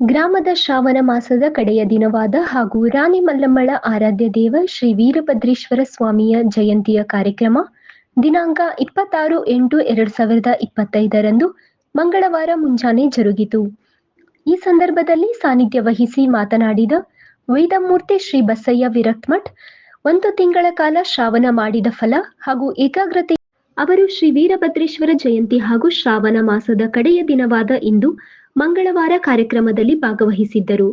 ಗ್ರಾಮದ ಶ್ರಾವಣ ಮಾಸದ ಕಡೆಯ ದಿನವಾದ ಹಾಗೂ ರಾಣಿ ಮಲ್ಲಮ್ಮಳ ಆರಾಧ್ಯ ದೇವ ಶ್ರೀ ವೀರಭದ್ರೇಶ್ವರ ಸ್ವಾಮಿಯ ಜಯಂತಿಯ ಕಾರ್ಯಕ್ರಮ, ದಿನಾಂಕ ಇಪ್ಪತ್ತಾರು ಎಂಟು ಎರಡು ಸಾವಿರದ ಇಪ್ಪತ್ತೈದರಂದು ಮಂಗಳವಾರ ಮುಂಜಾನೆ ಜರುಗಿತು. ಈ ಸಂದರ್ಭದಲ್ಲಿ ಸಾನ್ನಿಧ್ಯ ವಹಿಸಿ ಮಾತನಾಡಿದ ವೇದಮೂರ್ತಿ ಶ್ರೀ ಬಸಯ್ಯ ವಿರಕ್ಮಠ್, ಒಂದು ತಿಂಗಳ ಕಾಲ ಶ್ರಾವಣ ಮಾಡಿದ ಫಲ ಹಾಗೂ ಏಕಾಗ್ರತೆ ಅವರು ಶ್ರೀ ವೀರಭದ್ರೇಶ್ವರ ಜಯಂತಿ ಹಾಗೂ ಶ್ರಾವಣ ಮಾಸದ ಕಡೆಯ ದಿನವಾದ ಇಂದು ಮಂಗಳವಾರ ಕಾರ್ಯಕ್ರಮದಲ್ಲಿ ಭಾಗವಹಿಸಿದ್ದರು.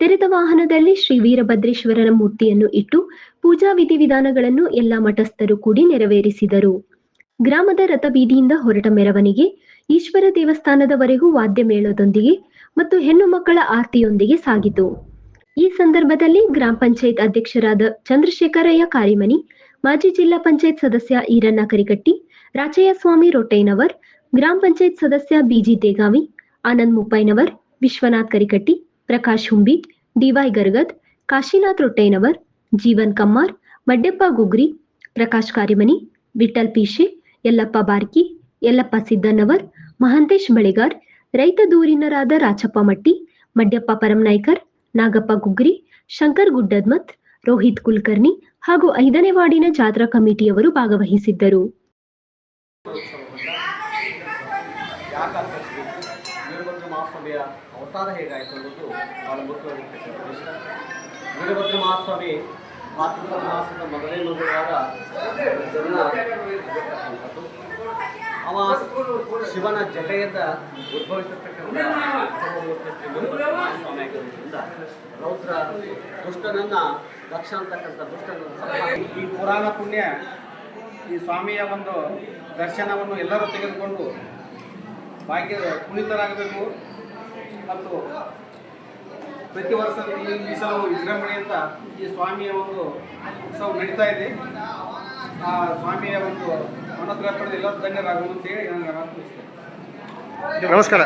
ತೆರೆದ ವಾಹನದಲ್ಲಿ ಶ್ರೀ ವೀರಭದ್ರೇಶ್ವರನ ಮೂರ್ತಿಯನ್ನು ಇಟ್ಟು ಪೂಜಾ ವಿಧಿವಿಧಾನಗಳನ್ನು ಎಲ್ಲ ಮಠಸ್ಥರು ಕೂಡಿ ನೆರವೇರಿಸಿದರು. ಗ್ರಾಮದ ರಥಬೀದಿಯಿಂದ ಹೊರಟ ಮೆರವಣಿಗೆ, ಈಶ್ವರ ದೇವಸ್ಥಾನದವರೆಗೂ ವಾದ್ಯ ಮೇಳದೊಂದಿಗೆ ಮತ್ತು ಹೆಣ್ಣು ಮಕ್ಕಳ ಆರ್ತಿಯೊಂದಿಗೆ ಸಾಗಿತು. ಈ ಸಂದರ್ಭದಲ್ಲಿ ಗ್ರಾಮ ಪಂಚಾಯತ್ ಅಧ್ಯಕ್ಷರಾದ ಚಂದ್ರಶೇಖರಯ್ಯ ಕಾರಿಮನಿ, ಮಾಜಿ ಜಿಲ್ಲಾ ಪಂಚಾಯತ್ ಸದಸ್ಯ ಈರಣ್ಣ ಕರಿಕಟ್ಟಿ ರಾಚಯ್ಯ ಸ್ವಾಮಿ ರೊಟ್ಟೈನವರ್, ಗ್ರಾಮ ಪಂಚಾಯತ್ ಸದಸ್ಯ ಬಿಜಿ ತೇಗಾವಿ ಆನಂದ್ ಮುಪ್ಪೈನವರ್ ವಿಶ್ವನಾಥ್ ಕರಿಕಟ್ಟಿ, ಪ್ರಕಾಶ್ ಹುಂಬಿ, ಡಿವೈ ಗರ್ಗದ್, ಕಾಶಿನಾಥ್ ರೊಟ್ಟೈನವರ್ ಜೀವನ್ ಕಮ್ಮಾರ್ ಮಡ್ಡೆಪ್ಪ ಗುಗ್ರಿ, ಪ್ರಕಾಶ್ ಕಾರಿಮನಿ ವಿಠಲ್ ಪೀಶೆ, ಯಲ್ಲಪ್ಪ ಬಾರ್ಕಿ, ಯಲ್ಲಪ್ಪ ಸಿದ್ದನ್ನವರ್ ಮಹಾಂತೇಶ್ ಬಳಿಗಾರ್, ರೈತ ದೂರಿನರಾದ ರಾಚಪ್ಪ ಮಟ್ಟಿ, ಮಡ್ಯಪ್ಪ ಪರಮನಾಯ್ಕರ್ ನಾಗಪ್ಪ ಗುಗ್ರಿ, ಶಂಕರ್ ಗುಡ್ಡದ್ಮತ್, ರೋಹಿತ್ ಕುಲಕರ್ಣಿ ಹಾಗೂ ಐದನೇ ವಾರ್ಡಿನ ಜಾತ್ರಾ ಕಮಿಟಿಯವರು ಭಾಗವಹಿಸಿದ್ದರು. ವೀರಭದ್ರ ಮಹಾಸ್ವಾಮಿಯ ಅವತಾರ ಹೇಗಾಯಿತು ಅನ್ನೋದು ಬಹಳ ಮುಖ್ಯವಾಗಿರ್ತಕ್ಕಂಥ ವಿಷಯ ವೀರಭದ್ರ ಮಹಾಸ್ವಾಮಿ ಭಾದ್ರಪದ ಮಾಸದ ಜನ ಆಗಿರ್ತಕ್ಕಂಥದ್ದು ಅವ ಶಿವನ ಜಟೆಯಿಂದ ಉದ್ಭವಿಸಿರ್ತಕ್ಕಂಥ ಮಹಾಸ್ವಾಮಿ ರೌದ್ರ ದುಷ್ಟನನ್ನ ದಕ್ಷ ಅಂತಕ್ಕಂಥ ದುಷ್ಟನ ಈ ಪುರಾಣ ಪುಣ್ಯ, ಈ ಸ್ವಾಮಿಯ ಒಂದು ದರ್ಶನವನ್ನು ಎಲ್ಲರೂ ತೆಗೆದುಕೊಂಡು ಭಾಗ್ಯ ಪುನೀತರಾಗಬೇಕು ಮತ್ತು ಪ್ರತಿ ವರ್ಷ ಈ ಸಲ ವಿಜೃಂಭಣೆಯಿಂದ ಈ ಸ್ವಾಮಿಯ ಒಂದು ಉತ್ಸವ ನಡೀತಾ ಇದೆ. ಆ ಸ್ವಾಮಿಯ ಒಂದು ಅನುಗ್ರಹ ಪಡೆದು ಎಲ್ಲರೂ ಧನ್ಯರಾಗುವಂತೇಳಿ ಅನಿಸ್ತೇನೆ ನಮಸ್ಕಾರ.